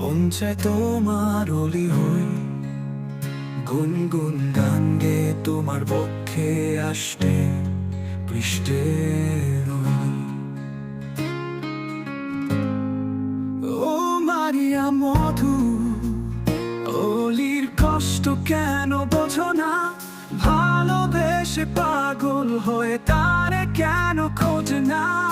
অঞ্চে তোমার অলি হই। গুনগুন গান গে তোমার পক্ষে আসতে পৃষ্ঠে মধু, অলির কষ্ট কেন বোঝো না? ভালোবেসে পাগল হয়ে তারে কেন খোঁজ না?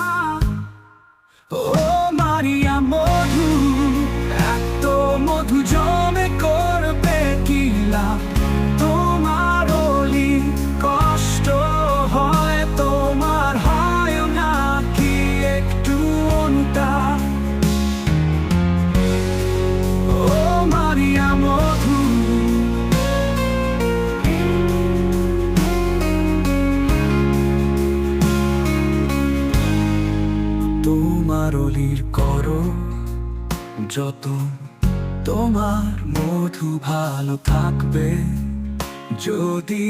তোমার অলির করো যত তোমার মধু ভালো থাকবে। যদি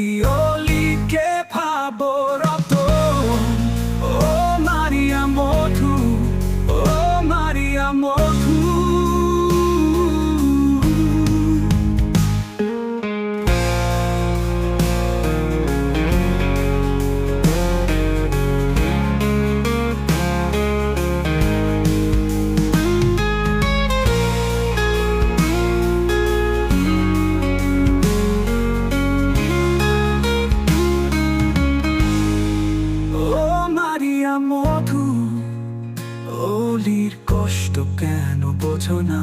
অলির কষ্ট কেন বোঝো না?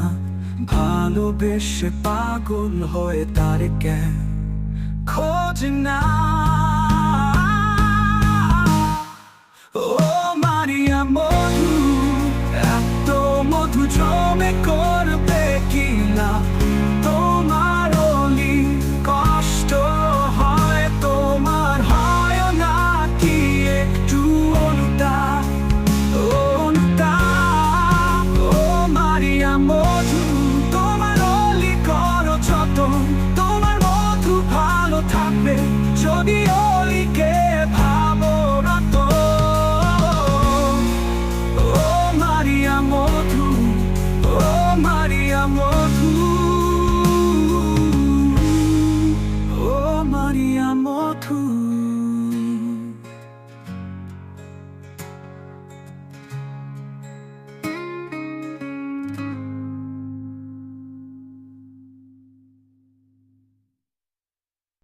ভালোবেসে পাগল হয়ে তার কেন? খোঁজ না। ও মারিয়া মধু, এত মধু জমে ও